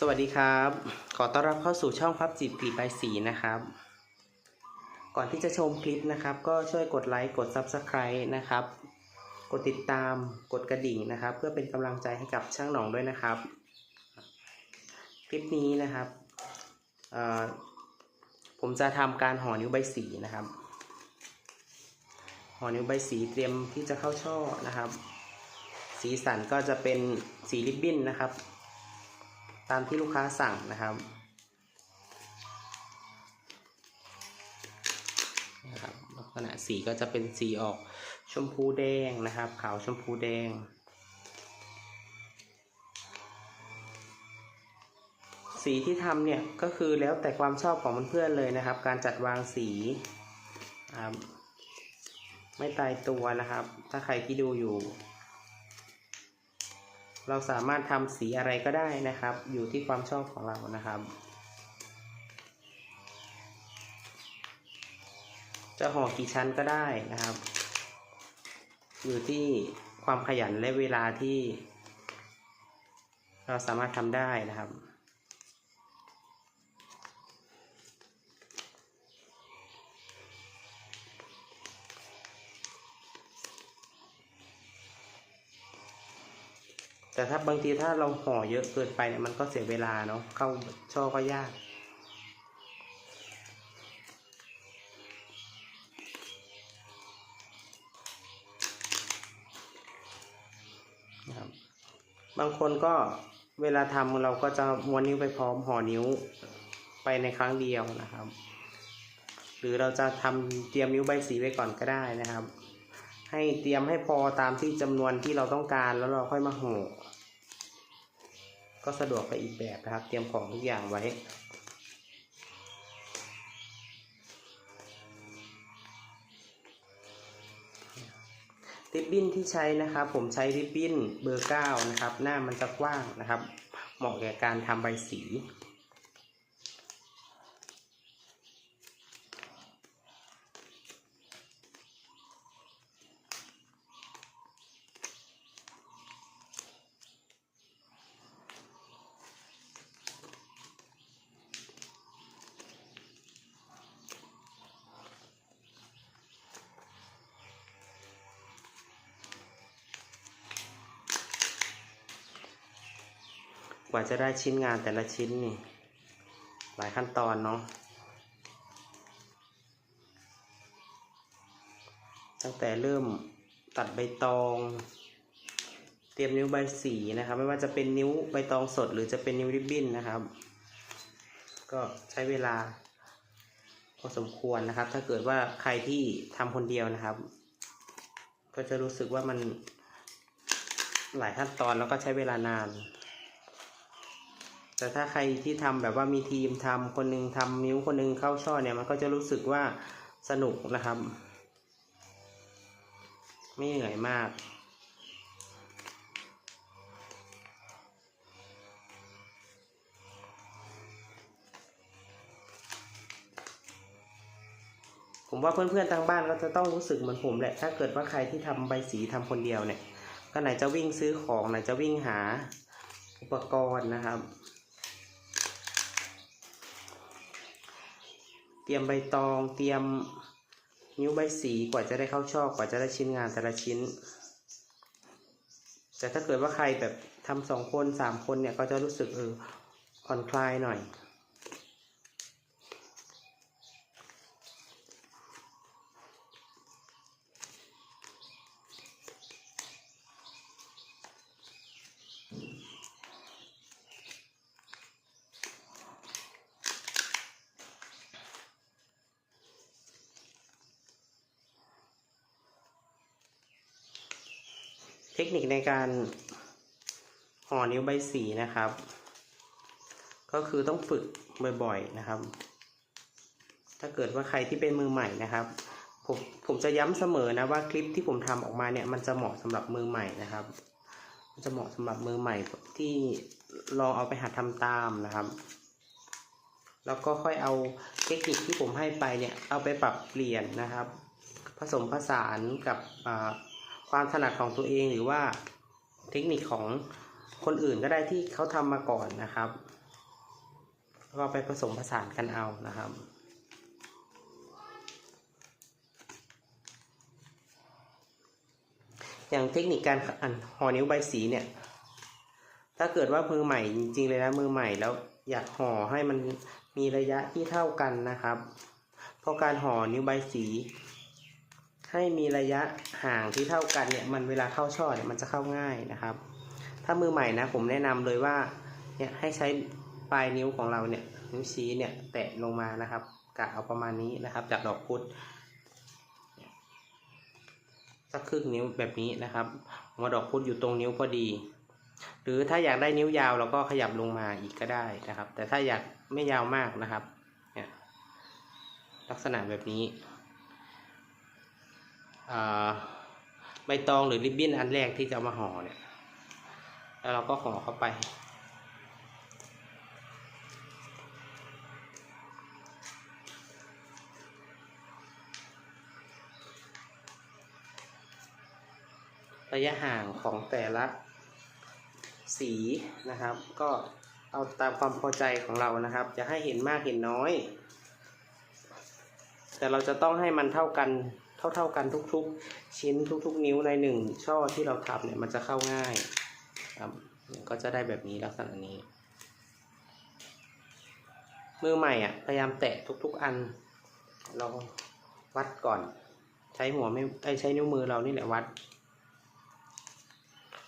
สวัสดีครับ ขอต้อนรับเข้าสู่ช่องพับจิตผีใบสีนะครับ ก่อนที่จะชมคลิปนะครับ ก็ช่วยกดไลค์กด Subscribe นะครับ กดติดตามกดกระดิ่งนะครับ เพื่อเป็นกำลังใจให้กับช่างหนองด้วยนะครับ คลิปนี้นะครับผมจะทำการห่อนิ้วใบสีนะครับห่อนิ้วใบสีเตรียมที่จะเข้าช่อนะครับ สีสันก็จะเป็นสีริบบิ้นนะครับ ตามที่ลูกค้าสั่งนะครับนะครับลักษณะสีก็จะเป็นสีออกชมพูแดงนะครับ ขาวชมพูแดงสีที่ทำเนี่ยก็คือแล้วแต่ความชอบของเพื่อนๆเลยนะครับ การจัดวางสีครับไม่ตายตัวนะครับ ถ้าใครที่ดูอยู่ เราสามารถทำสีอะไรก็ได้นะครับ อยู่ที่ความชอบของเรานะครับ จะห่อกี่ชั้นก็ได้นะครับ อยู่ที่ความขยันและเวลาที่ เราสามารถทำได้นะครับ แต่ถ้าบางทีถ้าเราห่อเยอะเกินไปเนี่ยมันก็เสียเวลาเนาะเข้าช่อก็ยาก นะครับ บางคนก็เวลาทำเราก็จะม้วนนิ้วไปพร้อมห่อนิ้วไปในครั้งเดียวนะครับ หรือเราจะทำเตรียมนิ้วใบสีไว้ก่อนก็ได้นะครับ ให้เตรียมให้พอตามที่จำนวนที่เราต้องการแล้วเราค่อยมาห่อก็สะดวกไปอีกแบบนะครับ เตรียมของทุกอย่างไว้ ริบบิ้นที่ใช้นะครับ ผมใช้ริบบิ้นเบอร์ 9 นะครับ หน้ามันจะกว้างนะครับ เหมาะแก่การทำใบสี ว่าจะได้ชิ้นงานแต่ละชิ้นนี่ หลายขั้นตอนเนาะตั้งแต่เริ่มตัดใบตอง เตรียมนิ้วใบสีนะครับ ไม่ว่าจะเป็นนิ้วใบตองสด หรือจะเป็นนิ้วริบบิ้นนะครับ ก็ใช้เวลาพอสมควรนะครับ ถ้าเกิดว่าใครที่ทำคนเดียวนะครับ ก็จะรู้สึกว่ามันหลายขั้นตอนแล้วก็ใช้เวลานาน แต่ถ้าใครที่ทำแบบว่ามีทีมทำคนหนึงทำนิ้วคนหนึงเข้าช่อเนี่ยมันก็จะรู้สึกว่าสนุกนะครับ ไม่เหนื่อยมากผมว่าเพื่อนๆทางบ้านก็จะต้องรู้สึกเหมือนผมแหละ ถ้าเกิดว่าใครที่ทำใบสีทำคนเดียวเนี่ย ก็ไหนจะวิ่งซื้อของไหนจะวิ่งหาอุปกรณ์นะครับ เตรียมใบตอง เตรียมนิ้วใบสีกว่าจะได้เข้าช่อกว่าจะได้ชิ้นงานแต่ละชิ้น แต่ถ้าเกิดว่าใครแบบทำสองคนสามคนเนี่ยก็จะรู้สึกเออผ่อนคลายหน่อย เทคนิคในการห่อนิ้วใบสีนะครับ ก็คือต้องฝึกบ่อยๆนะครับ ถ้าเกิดว่าใครที่เป็นมือใหม่นะครับผมผมจะย้ำเสมอนะว่าคลิปที่ผมทำออกมาเนี่ยมันจะเหมาะสำหรับมือใหม่นะครับมันจะเหมาะสำหรับมือใหม่ที่ลองเอาไปหัดทำตามนะครับ แล้วก็ค่อยเอาเทคนิคที่ผมให้ไปเนี่ยเอาไปปรับเปลี่ยนนะครับ ผสมผสานกับอ่า ความถนัดของตัวเองหรือว่าเทคนิคของคนอื่นก็ได้ที่เขาทำมาก่อนนะครับแล้วก็ไปผสมผสานกันเอานะครับ อย่างเทคนิคการอันห่อนิ้วใบสีเนี่ย ถ้าเกิดว่ามือใหม่จริงๆเลยนะมือใหม่แล้วอยากห่อให้มันมีระยะที่เท่ากันนะครับ เพราะการห่อนิ้วใบสี ให้มีระยะห่างที่เท่ากันเนี่ยมันเวลาเข้าช่อเนี่ยมันจะเข้าง่ายนะครับ ถ้ามือใหม่นะผมแนะนำเลยว่าเนี่ยให้ใช้ปลายนิ้วของเราเนี่ยนิ้วชี้เนี่ยแตะลงมานะครับกะเอาประมาณนี้นะครับ จากดอกพุธสักครึ่งนิ้วแบบนี้นะครับหัวดอกพุธอยู่ตรงนิ้วพอดี หรือถ้าอยากได้นิ้วยาวเราก็ขยับลงมาอีกก็ได้นะครับ แต่ถ้าอยากไม่ยาวมากนะครับเนี่ยลักษณะแบบนี้ ใบตองหรือริบบิ้นอันแรกที่จะมาห่อเนี่ย แล้วเราก็ห่อเข้าไป ระยะห่างของแต่ละสีนะครับ ก็เอาตามความพอใจของเรานะครับ จะให้เห็นมากเห็นน้อย แต่เราจะต้องให้มันเท่ากัน เท่าเท่า ๆกันทุกๆ ชิ้นทุก ๆ นิ้วในหนึ่งช่อที่เราทับเนี่ยมันจะเข้าง่ายครับก็จะได้แบบนี้ลักษณะนี้ มือใหม่อะพยายามแตะทุก ๆ อัน เราวัดก่อน ใช้หัวไม่ใช้นิ้วมือเรานี่แหละวัด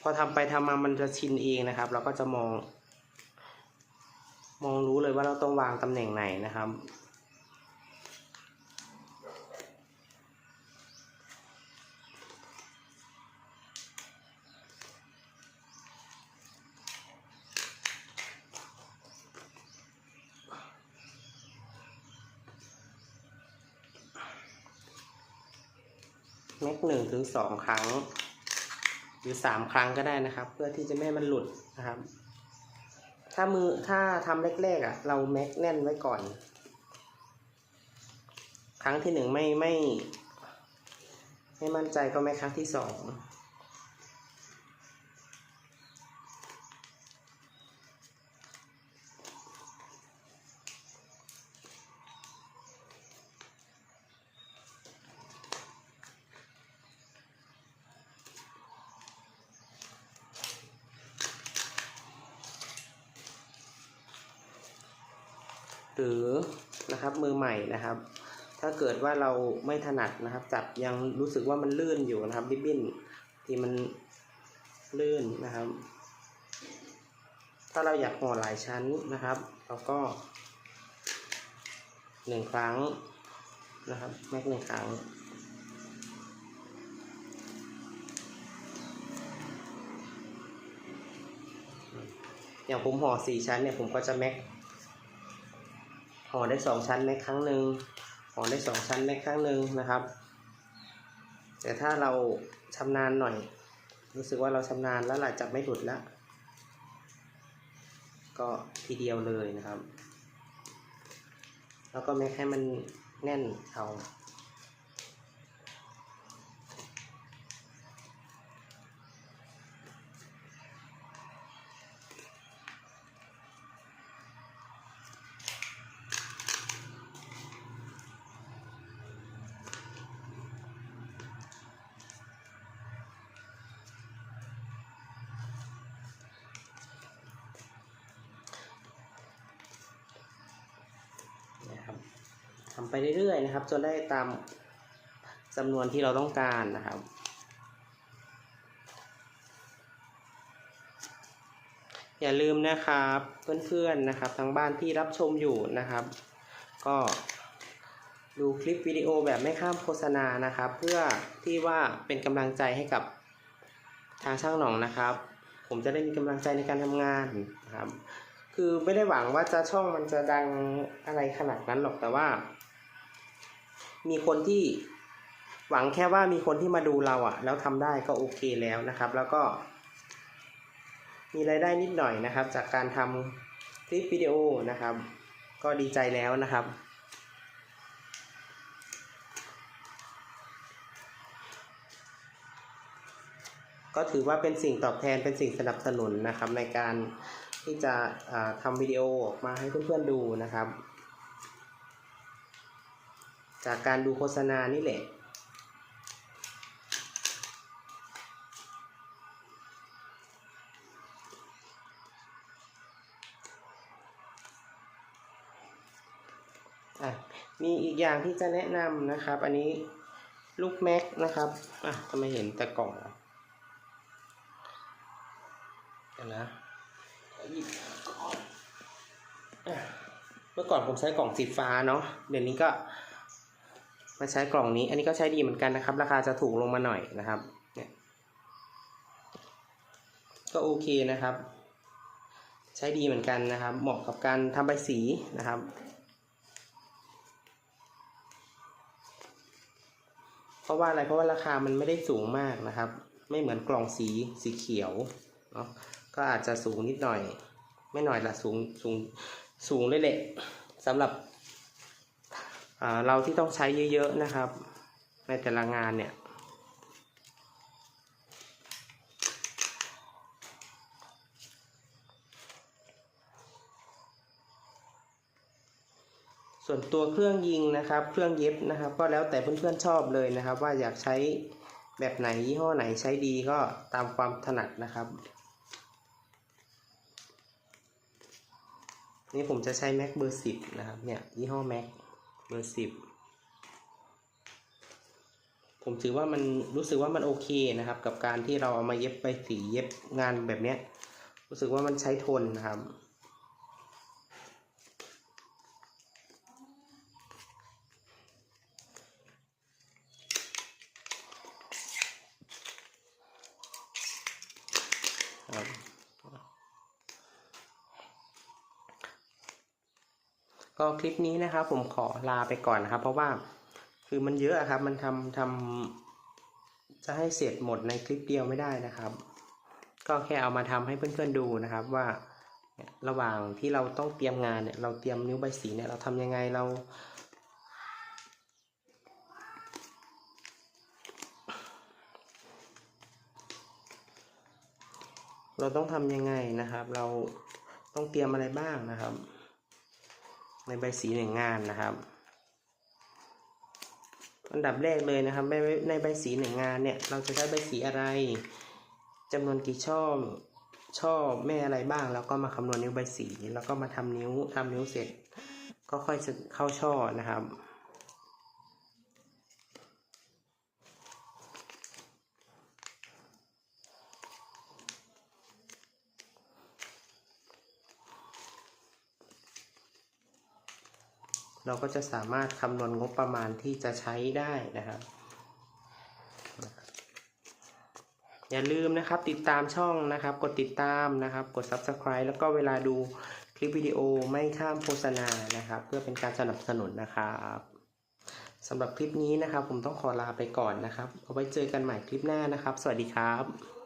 พอทำไปทำมามันจะชินเองนะครับ เราก็จะมอง มองรู้เลยว่าเราต้องวางตำแหน่งไหนนะครับ แม็กหนึ่งถึงสองครั้ง หรือสามครั้งก็ได้นะครับ เพื่อที่จะไม่ให้มันหลุดนะครับ ถ้ามือถ้าทำแรกๆอะ เราแม็กแน่นไว้ก่อน ครั้งที่หนึ่งไม่ไม่ ไม่มั่นใจก็แม็กครั้งที่สอง หรือนะครับมือใหม่นะครับ ถ้าเกิดว่าเราไม่ถนัดนะครับ จับยังรู้สึกว่ามันลื่นอยู่นะครับริบบิ้นที่มันลื่นนะครับ ถ้าเราอยากห่อหลายชั้นนะครับ เราก็หนึ่งครั้งนะครับแม็กหนึ่งครั้งอย่างผมห่อสี่ชั้นเนี่ยผมก็จะแม็ก ห่อได้สองชั้นในครั้งหนึ่งห่อได้สองชั้นในครั้งหนึ่งนะครับ แต่ถ้าเราชำนาญหน่อย รู้สึกว่าเราชำนาญแล้วหละจับไม่หลุดแล้ว ก็ทีเดียวเลยนะครับ แล้วก็ไม่ให้มันแน่นเอา ทำไปเรื่อยๆนะครับ จนได้ตามจำนวนที่เราต้องการนะครับ อย่าลืมนะครับเพื่อนๆนะครับทางบ้านที่รับชมอยู่นะครับ ก็ดูคลิปวิดีโอแบบไม่ข้ามโฆษณานะครับ เพื่อที่ว่าเป็นกำลังใจให้กับทางช่างหนองนะครับ ผมจะได้มีกำลังใจในการทำงานนะครับ คือไม่ได้หวังว่าจะช่องมันจะดังอะไรขนาดนั้นหรอกแต่ว่า มีคนที่หวังแค่ว่ามีคนที่มาดูเราอะแล้วทำได้ก็โอเคแล้วนะครับ แล้วก็ มีรายได้นิดหน่อยนะครับ จากการทำคลิปวิดีโอนะครับ ก็ดีใจแล้วนะครับ ก็ถือว่าเป็นสิ่งตอบแทนเป็นสิ่งสนับสนุนนะครับ ในการที่จะทำวิดีโอออกมาให้เพื่อนๆดูนะครับ จากการดูโฆษณานี่แหละอะมีอีกอย่างที่จะแนะนำนะครับ อันนี้ลูกแม็กนะครับ อะทำไมเห็นแต่กล่องเดี๋ยวนะหยิบก่อนอะเมื่อก่อนผมใช้กล่องสีฟ้าเนาะ เดี๋ยวนี้ก็ มาใช้กล่องนี้ อันนี้ก็ใช้ดีเหมือนกันนะครับ ราคาจะถูกลงมาหน่อยนะครับเนี่ยก็โอเคนะครับ ใช้ดีเหมือนกันนะครับ เหมาะกับการทำใบสีนะครับเพราะว่าอะไรเพราะว่าราคามันไม่ได้สูงมากนะครับ ไม่เหมือนกล่องสีสีเขียวเนาะก็อาจจะสูงนิดหน่อย ไม่หน่อยละสูงสูงสูงเลยแหละสำหรับ เราที่ต้องใช้เยอะๆนะครับ ในแต่ละงานเนี่ยส่วนตัวเครื่องยิงนะครับ เครื่องเย็บนะครับ ก็แล้วแต่เพื่อนๆชอบเลยนะครับ ว่าอยากใช้แบบไหนยี่ห้อไหนใช้ดีก็ตามความถนัดนะครับ นี่ผมจะใช้แม็กเบอร์สิบนะครับเนี่ยยี่ห้อแม็ก เบอร์สิบผมถือว่ามันรู้สึกว่ามันโอเคนะครับ กับการที่เราเอามาเย็บไปสีเย็บงานแบบเนี้ย รู้สึกว่ามันใช้ทนนะครับครับ ก็คลิปนี้นะครับ ผมขอลาไปก่อนนะครับ เพราะว่าคือมันเยอะครับ มันทำทำจะให้เสร็จหมดในคลิปเดียวไม่ได้นะครับ ก็แค่เอามาทำให้เพื่อนๆดูนะครับว่าระหว่างที่เราต้องเตรียมงานเนี่ยเราเตรียมนิ้วใบสีเนี่ยเราทำยังไงเราเราต้องทำยังไงนะครับ เราต้องเตรียมอะไรบ้างนะครับ ในใบสีหนึ่งงานนะครับ อันดับแรกเลยนะครับในในใบสีหนึ่งงานเนี่ยเราจะใช้ใบสีอะไรจำนวนกี่ช่อช่อแม่อะไรบ้าง แล้วก็มาคำนวณนิ้วใบสี แล้วก็มาทำนิ้วทำนิ้วเสร็จ ก็ค่อยจะเข้าช่อนะครับ เราก็จะสามารถคำนวณงบประมาณที่จะใช้ได้นะครับอย่าลืมนะครับติดตามช่องนะครับ กดติดตามนะครับ กด subscribe แล้วก็เวลาดูคลิปวิดีโอไม่ข้ามโฆษณานะครับ เพื่อเป็นการสนับสนุนนะครับสำหรับคลิปนี้นะครับ ผมต้องขอลาไปก่อนนะครับ เอาไว้เจอกันใหม่คลิปหน้านะครับ สวัสดีครับ